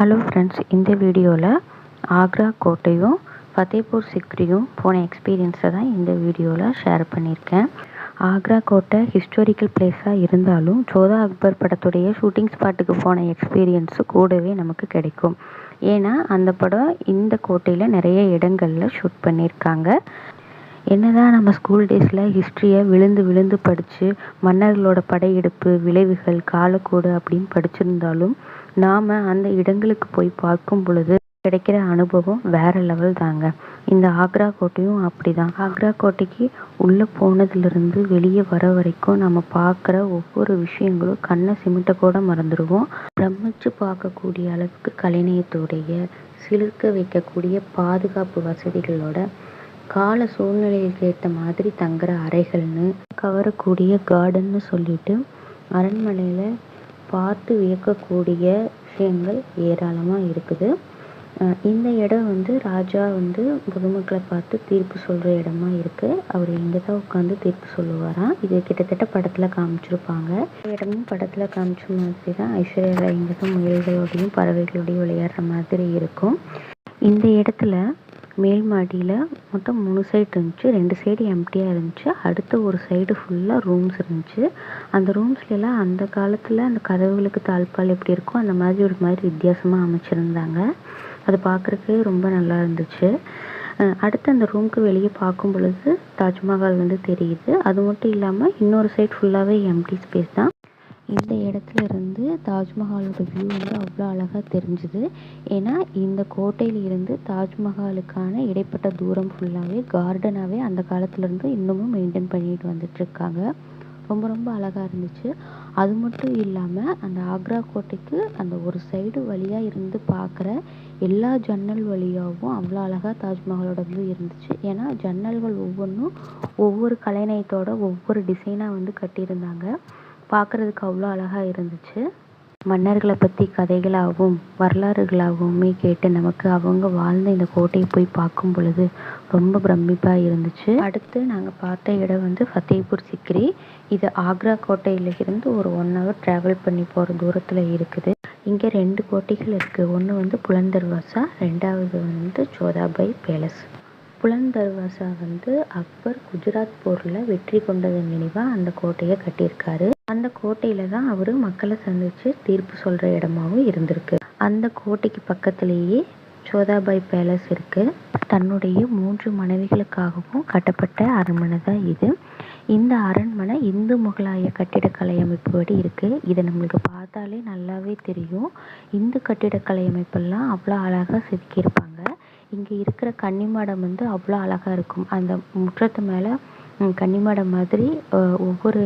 Hello friends இந்த வீடியோவில் ஆக்ரா கோட்டையும் ஃபத்தேபூர் சிக்ரியும் போன எக்ஸ்பீரியன்ஸை தான் இந்த வீடியோவில் ஷேர் பண்ணியிருக்கேன் ஆக்ரா கோட்டை ஹிஸ்டாரிக்கல் பிளேஸாக இருந்தாலும் ஜோதா அக்பர் படத்துடைய ஷூட்டிங் ஸ்பாட்டுக்கு போன எக்ஸ்பீரியன்ஸு கூடவே நமக்கு கிடைக்கும். ஏன்னா அந்த படம் இந்த கோட்டையில் நிறைய இடங்களில் ஷூட் பண்ணியிருக்காங்க என்னதான் நம்ம ஸ்கூல் டேஸில் ஹிஸ்ட்ரியை விழுந்து விழுந்து படித்து மன்னர்களோட படையெடுப்பு விளைவுகள் காலக்கோடு அப்படின்னு படிச்சிருந்தாலும் நாம் அந்த இடங்களுக்கு போய் பார்க்கும் பொழுது கிடைக்கிற அனுபவம் வேற லெவல் தாங்க. இந்த ஆக்ரா கோட்டையும் அப்படிதான். ஆக்ரா கோட்டைக்கு உள்ளே போனதுலேருந்து வெளியே வர வரைக்கும் நம்ம பார்க்குற ஒவ்வொரு விஷயங்களும் கண்ணை சிமிட்ட கூட மறந்துடுவோம் பிரமிச்சு பார்க்கக்கூடிய அளவுக்கு கலைநயத்துடைய சிலிர்க்க வைக்கக்கூடிய பாதுகாப்பு வசதிகளோட கால சூழ்நிலைக்கு ஏற்ற மாதிரி தங்குற அறைகள்னு கவரக்கூடிய கார்டன்னு சொல்லிட்டு அரண்மனையில் பார்த்து வியக்கக்கூடிய விஷயங்கள் ஏராளமாக இருக்குது. இந்த இடம் வந்து ராஜா வந்து பொதுமக்களை பார்த்து தீர்ப்பு சொல்கிற இடமா இருக்குது அவர் இங்கே தான் உட்காந்து தீர்ப்பு சொல்லுவாராம் இது கிட்டத்தட்ட படத்தில் காமிச்சிருப்பாங்க. இடமும் படத்தில் காமிச்ச மாதிரி தான் ஐஸ்வர்யா ராய் இங்கே தான் முயல்களோடையும் பறவைகளோடையும் விளையாடுற மாதிரி இருக்கும். இந்த இடத்துல மேல் மாடியில் மொத்தம் மூணு சைடு இருந்துச்சு. ரெண்டு சைடு எம்டியாக இருந்துச்சு. அடுத்த ஒரு சைடு ஃபுல்லாக ரூம்ஸ் இருந்துச்சு. அந்த ரூம்ஸ்லாம் அந்த காலத்தில் அந்த கதவுகளுக்கு தாழ்பால் எப்படி இருக்கோ அந்த மாதிரி ஒரு மாதிரி வித்தியாசமாக அமைச்சிருந்தாங்க. அது பார்க்குறக்கே ரொம்ப நல்லா இருந்துச்சு. அடுத்து அந்த ரூமுக்கு வெளியே பார்க்கும் பொழுது தாஜ்மஹால் வந்து தெரியுது. அது மட்டும் இல்லாமல் இன்னொரு சைடு ஃபுல்லாகவே எம்டி ஸ்பேஸ் தான். இந்த இடத்துல இருந்து தாஜ்மஹாலோட வியூ வந்து அவ்வளோ அழகாக தெரிஞ்சுது. ஏன்னா இந்த கோட்டையில் இருந்து தாஜ்மஹாலுக்கான இடைப்பட்ட தூரம் ஃபுல்லாகவே கார்டனாகவே அந்த காலத்துலேருந்து இன்னமும் மெயின்டைன் பண்ணிட்டு வந்துட்டுருக்காங்க ரொம்ப ரொம்ப அழகாக இருந்துச்சு. அது மட்டும் இல்லாமல் அந்த ஆக்ரா கோட்டைக்கு அந்த ஒரு சைடு வழியாக இருந்து பார்க்குற எல்லா ஜன்னல் வழியாகவும் அவ்வளோ அழகாக தாஜ்மஹாலோட வியூ இருந்துச்சு. ஏன்னா ஜன்னல்கள் ஒவ்வொன்றும் ஒவ்வொரு கலைநயத்தோட ஒவ்வொரு டிசைனாக வந்து கட்டியிருந்தாங்க. பார்க்குறதுக்கு அவ்வளோ அழகாக இருந்துச்சு. மன்னர்களை பற்றி கதைகளாகவும் வரலாறுகளாகவுமே கேட்டு நமக்கு அவங்க வாழ்ந்த இந்த கோட்டையை போய் பார்க்கும் பொழுது ரொம்ப பிரமிப்பாக இருந்துச்சு. அடுத்து நாங்கள் பார்த்த இடம் வந்து ஃபத்தேபூர் சிக்ரி. இது ஆக்ரா கோட்டையில இருந்து ஒரு ஒன் ஹவர் ட்ராவல் பண்ணி போகிற தூரத்தில் இருக்குது. இங்கே ரெண்டு கோட்டைகள் இருக்குது ஒன்று வந்து புலந்தர்வாசா ரெண்டாவது வந்து சோதாபாய் பேலஸ். புலந்தர்வாசா வந்து அக்பர் குஜராத் போரில் வெற்றி கொண்டதன் நினைவாக அந்த கோட்டையை கட்டியிருக்காரு. அந்த கோட்டையில தான் அவர் மக்களை சந்திச்சு தீர்ப்பு சொல்கிற இடமாவும் இருந்திருக்கு. அந்த கோட்டைக்கு பக்கத்திலேயே சோதாபாய் பேலஸ் இருக்கு. தன்னுடைய மூன்று மனைவிகளுக்காகவும் கட்டப்பட்ட அரண்மனை தான் இது. இந்த அரண்மனை இந்து முகலாய கட்டிடக்கலை அமைப்புப்படி இருக்குது இதை நம்மளுக்கு பார்த்தாலே நல்லாவே தெரியும். இந்து கட்டிடக்கலை அமைப்பெல்லாம் அவ்வளோ அழகாக செதுக்கியிருப்பாங்க. இங்கே இருக்கிற கன்னிமாடம் வந்து அவ்வளோ அழகாக இருக்கும். அந்த முற்றத்து மேலே கன்னிமாடம் மாதிரி ஒவ்வொரு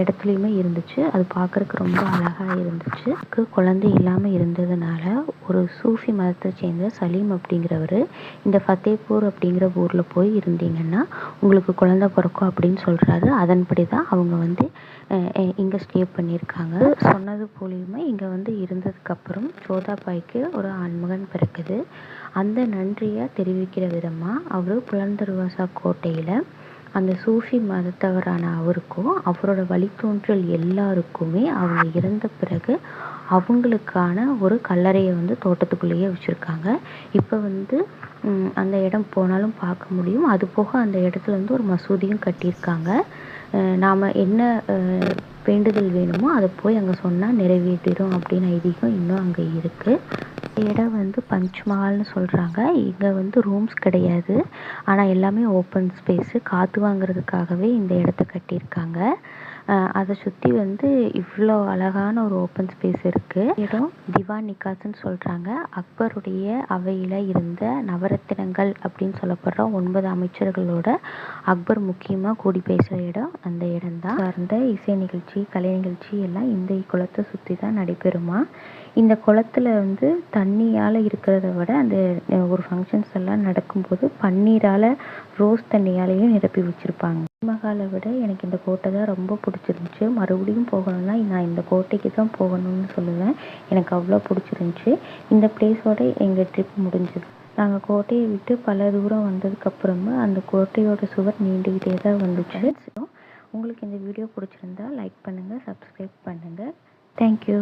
இடத்துலையுமே இருந்துச்சு. அது பார்க்குறக்கு ரொம்ப அழகாக இருந்துச்சு. குழந்தை இல்லாமல் இருந்ததுனால ஒரு சூஃபி மதத்தை சேர்ந்த சலீம் அப்படிங்கிறவர் இந்த ஃபத்தேபூர் அப்படிங்கிற ஊரில் போய் இருந்தீங்கன்னா உங்களுக்கு குழந்த பிறக்கும் அப்படின்னு சொல்கிறாரு அதன்படி தான் அவங்க வந்து இங்கே ஸ்டே பண்ணியிருக்காங்க. சொன்னது போலியுமே இங்கே வந்து இருந்ததுக்கப்புறம் ஜோதாபாய்க்கு ஒரு ஆண்மகன் பிறக்குது. அந்த நன்றியை தெரிவிக்கிற விதமாக அவர் புலந்தர்வாசா கோட்டையில் அந்த சூஃபி மதத்தவரான அவருக்கும் அவரோட வழித்தோன்றல் எல்லாருக்குமே அவங்க இறந்த பிறகு அவங்களுக்கான ஒரு கல்லறையை வந்து தோட்டத்துக்குள்ளேயே வச்சுருக்காங்க. இப்போ வந்து அந்த இடம் போனாலும் பார்க்க முடியும். அது போக அந்த இடத்துல வந்து ஒரு மசூதியும் கட்டியிருக்காங்க. நாம் என்ன வேண்டுதல் வேணுமோ அதை போய் அங்கே சொன்னால் நிறைவேற்றிடும் அப்படின்னு ஐதீகம் இன்னும் அங்கே இருக்குது இடம் வந்து பஞ்ச்மஹால்னு சொல்கிறாங்க இங்கே வந்து ரூம்ஸ் கிடையாது. ஆனால் எல்லாமே ஓப்பன் ஸ்பேஸு. காற்று வாங்குறதுக்காகவே இந்த இடத்த கட்டியிருக்காங்க. அதை சுற்றி வந்து இவ்வளோ அழகான ஒரு ஓப்பன் ஸ்பேஸ் இருக்குது இடம் திவான் நிகாஸ்ன்னு சொல்கிறாங்க அக்பருடைய அவையில் இருந்த நவரத்தினங்கள் அப்படின்னு சொல்லப்படுற ஒன்பது அமைச்சர்களோட அக்பர் முக்கியமாக கூடி பேசுகிற இடம் அந்த இடம் தான் சார்ந்த இசை நிகழ்ச்சி கலை நிகழ்ச்சி எல்லாம் இந்த குளத்தை சுற்றி தான் நடைபெறுமா? இந்த குளத்துல வந்து தண்ணியால் இருக்கிறத விட அந்த ஒரு ஃபங்க்ஷன்ஸ் எல்லாம் நடக்கும்போது பன்னீரால் ரோஸ் தண்ணியாலையும் நிரப்பி வச்சுருப்பாங்க. தாஜ்மஹாலை விட எனக்கு இந்த கோட்டை தான் ரொம்ப பிடிச்சிருந்துச்சி. மறுபடியும் போகணும்னா நான் இந்த கோட்டைக்கு தான் போகணும்னு சொல்லுவேன். எனக்கு அவ்வளோ பிடிச்சிருந்துச்சி. இந்த பிளேஸோட எங்கள் ட்ரிப் முடிஞ்சுது. நாங்கள் கோட்டையை விட்டு பல தூரம் வந்ததுக்கப்புறமா அந்த கோட்டையோட சுவர் நீண்டுக்கிட்டே தான் வந்துச்சு. உங்களுக்கு இந்த வீடியோ பிடிச்சிருந்தா லைக் பண்ணுங்கள் சப்ஸ்கிரைப் பண்ணுங்கள் தேங்க்யூ